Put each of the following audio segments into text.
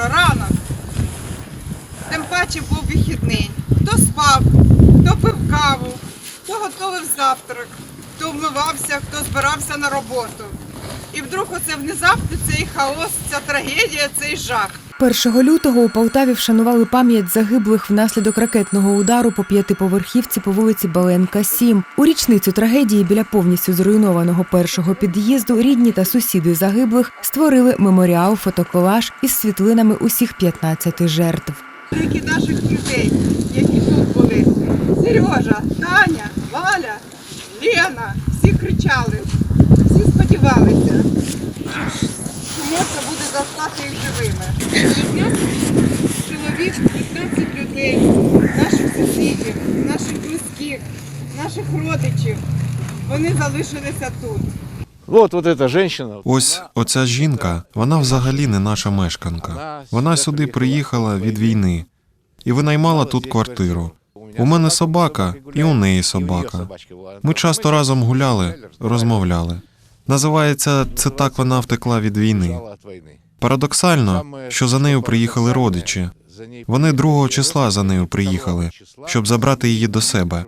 скоро ранок. Тим паче був вихідний. Хто спав, хто пив каву, хто готовив завтрак, хто вмивався, хто збирався на роботу. І вдруг оце внезапно цей хаос, ця трагедія, цей жах. 1 лютого у Полтаві вшанували пам'ять загиблих внаслідок ракетного удару по п'ятиповерхівці по вулиці Баленка, 7. У річницю трагедії біля повністю зруйнованого першого під'їзду рідні та сусіди загиблих створили меморіал фотоколаж із світлинами усіх 15 жертв. Деякі наших людей, які тут були. Сережа, Таня, Валя, Лена, всі кричали, всі сподівалися, що буде застати їх живими. Нас чоловік, 15 людей, наших сусідів, наших близьких, наших родичів, вони залишилися тут. Вот, вот эта женщина. Ось оця жінка, вона взагалі не наша мешканка. Вона сюди приїхала від війни і винаймала тут квартиру. У мене собака, і у неї собака. Ми часто разом гуляли, розмовляли. Називається це так вона втекла від війни. Парадоксально, що за нею приїхали родичі. Вони другого числа за нею приїхали, щоб забрати її до себе.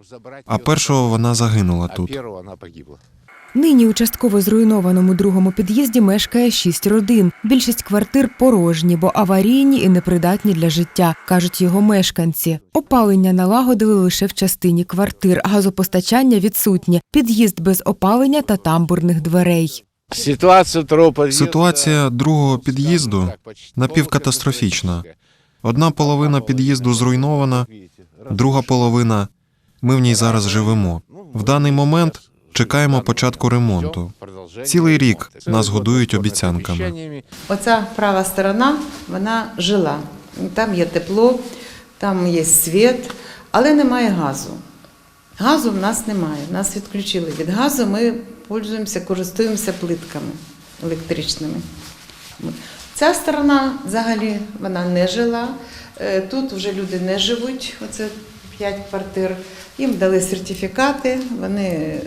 А першого вона загинула тут. Нині у частково зруйнованому другому під'їзді мешкає шість родин. Більшість квартир порожні, бо аварійні і непридатні для життя, кажуть його мешканці. Опалення налагодили лише в частині квартир, газопостачання відсутнє, під'їзд без опалення та тамбурних дверей. Ситуація другого під'їзду напівкатастрофічна. Одна половина під'їзду зруйнована, друга половина. Ми в ній зараз живемо. В даний момент чекаємо початку ремонту. Цілий рік нас годують обіцянками. Оця права сторона, вона жила. Там є тепло, там є світ, але немає газу. Газу в нас немає. Нас відключили від газу. Ми пользуємося, користуємося плитками електричними. Ця сторона взагалі вона не жила. Е, Тут вже люди не живуть. Оце п'ять квартир. Їм дали сертифікати, вони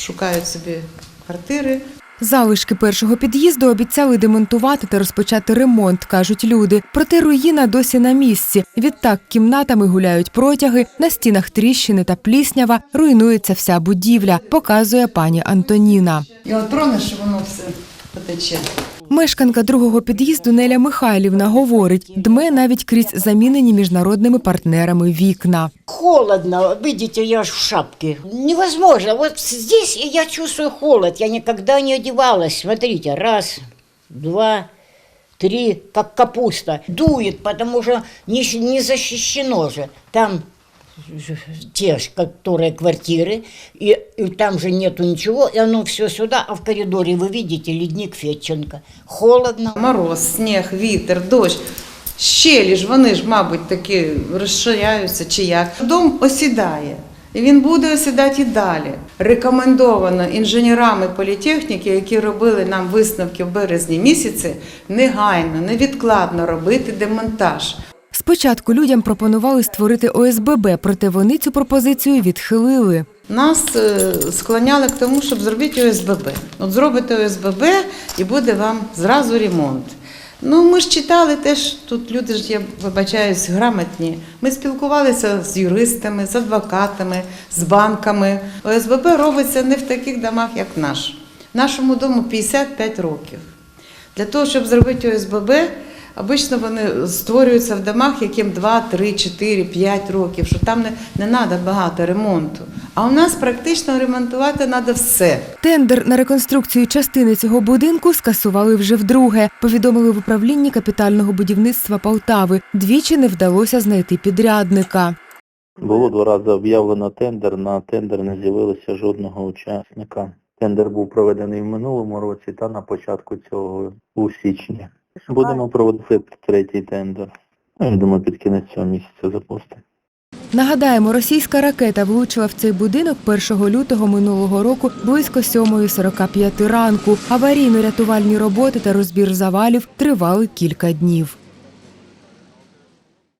шукають собі квартири. Залишки першого під'їзду обіцяли демонтувати та розпочати ремонт, кажуть люди. Проте руїна досі на місці. Відтак кімнатами гуляють протяги, на стінах тріщини та пліснява, руйнується вся будівля, показує пані Антоніна. І от тронеш, воно все потече. Мешканка другого під'їзду Неля Михайлівна говорить, дме навіть крізь замінені міжнародними партнерами вікна. Холодно, видите, я ж в шапке. Невозможно. Вот здесь я чувствую холод. Я никогда не одевалась. Смотрите, раз, два, три, как капуста. Дует, потому что не, не защищено же. Там те ж, которые квартиры, и, и там же нету ничего, и оно все сюда, а в коридоре вы видите ледник Фетченко. Холодно. Мороз, сніг, вітер, дощ. Щелі ж, вони ж, мабуть, такі розширяються чи як. Дом осідає. І він буде осідати і далі. Рекомендовано інженерами політехніки, які робили нам висновки в березні місяці, негайно, невідкладно робити демонтаж. Спочатку людям пропонували створити ОСББ, проте вони цю пропозицію відхилили. Нас е, склоняли к тому, щоб зробити ОСББ. От зробите ОСББ і буде вам зразу ремонт. Ну, ми ж читали теж, тут люди ж, я вибачаюсь, грамотні. Ми спілкувалися з юристами, з адвокатами, з банками. ОСББ робиться не в таких домах, як наш. Нашому дому 55 років. Для того, щоб зробити ОСББ, обично вони створюються в домах, яким 2, 3, 4, 5 років, що там не, не треба багато ремонту. А у нас практично ремонтувати треба все. Тендер на реконструкцію частини цього будинку скасували вже вдруге. Повідомили в управлінні капітального будівництва Полтави. Двічі не вдалося знайти підрядника. Було два рази об'явлено тендер, на тендер не з'явилося жодного учасника. Тендер був проведений в минулому році та на початку цього у січні. Будемо проводити третій тендер. Я думаю, під кінець цього місяця запустимо. Нагадаємо, російська ракета влучила в цей будинок 1 лютого минулого року близько 7.45 ранку. Аварійно-рятувальні роботи та розбір завалів тривали кілька днів.